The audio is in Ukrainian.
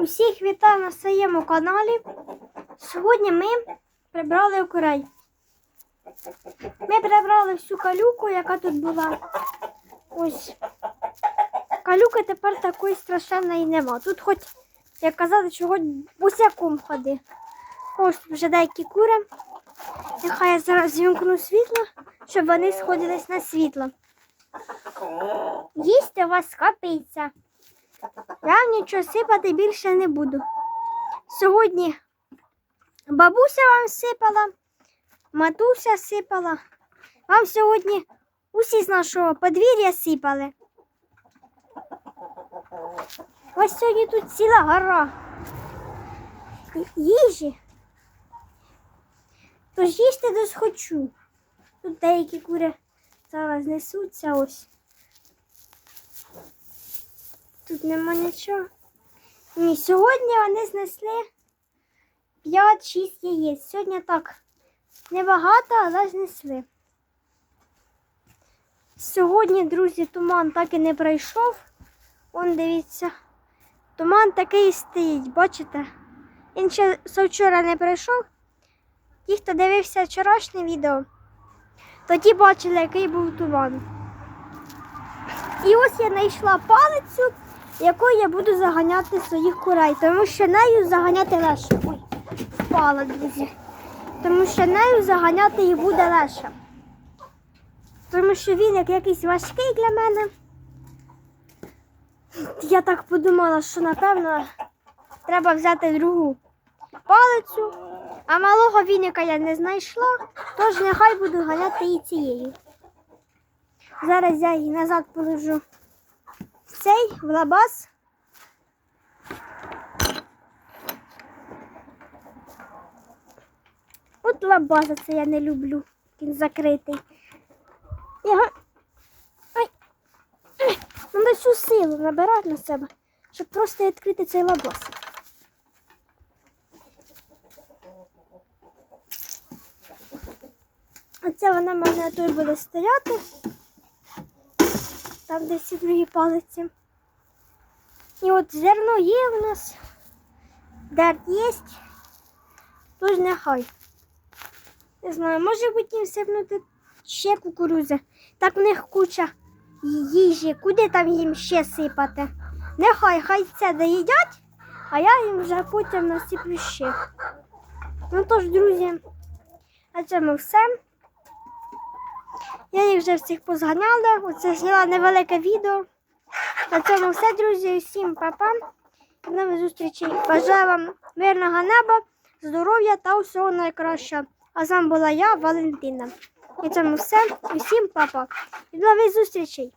Усіх вітаю на своєму каналі. Сьогодні ми прибрали окурей. Ми прибрали всю калюку, яка тут була. Ось. Калюки тепер такої страшенної нема. Тут хоч, як казали, чого бусяком ходи. Ось вже деякі кури. Нехай я зараз вімкну світло, щоб вони сходились на світло. Їсти у вас капиться. Я нічого сипати більше не буду. Сьогодні бабуся вам сипала, матуся сипала. Вам сьогодні усі з нашого подвір'я сипали. Ось сьогодні тут ціла гора їжі. Тож їсти десь хочу. Тут деякі кури зараз несуться ось. Тут нема нічого. Ні, сьогодні вони знесли 5-6 яєць. Сьогодні так небагато, але знесли. Сьогодні, друзі, туман так і не пройшов. Вон дивіться. Туман такий стоїть, бачите? Він ще вчора не пройшов. Ті, хто дивився вчорашнє відео, тоді бачили, який був туман. І ось я знайшла палицю, якою я буду заганяти своїх курей, тому що нею заганяти легше. Ой, впала, друзі. Тому що нею заганяти їх буде легше. Тому що він як якийсь важкий для мене. Я так подумала, що напевно треба взяти другу палицю, а малого віника я не знайшла, тож нехай буду ганяти її цією. Зараз я її назад положу цей в лабаз. От лабаза це я не люблю. Він закритий. Його... Ай. Треба всю силу набирати на себе, щоб просто відкрити цей лабаз. Оце вона в мене тут буде стояти. Там десь ці другі палиці. І от зерно є в нас. Дерт є. Тож нехай. Не знаю, може бути їм сипнути ще кукурузи. Так в них куча їжі. Куди там їм ще сипати? Нехай хай це доїдять, а я їм вже потім насиплю ще. Ну тож, друзі, на цьому все. Я їх вже всіх позганяла. Оце зняла невелике відео. На цьому все, друзі. Всім па-па. До нових зустрічей. Бажаю вам мирного неба, здоров'я та усього найкращого. А з вами була я, Валентина. На цьому все. Усім па-па. До нових зустрічей.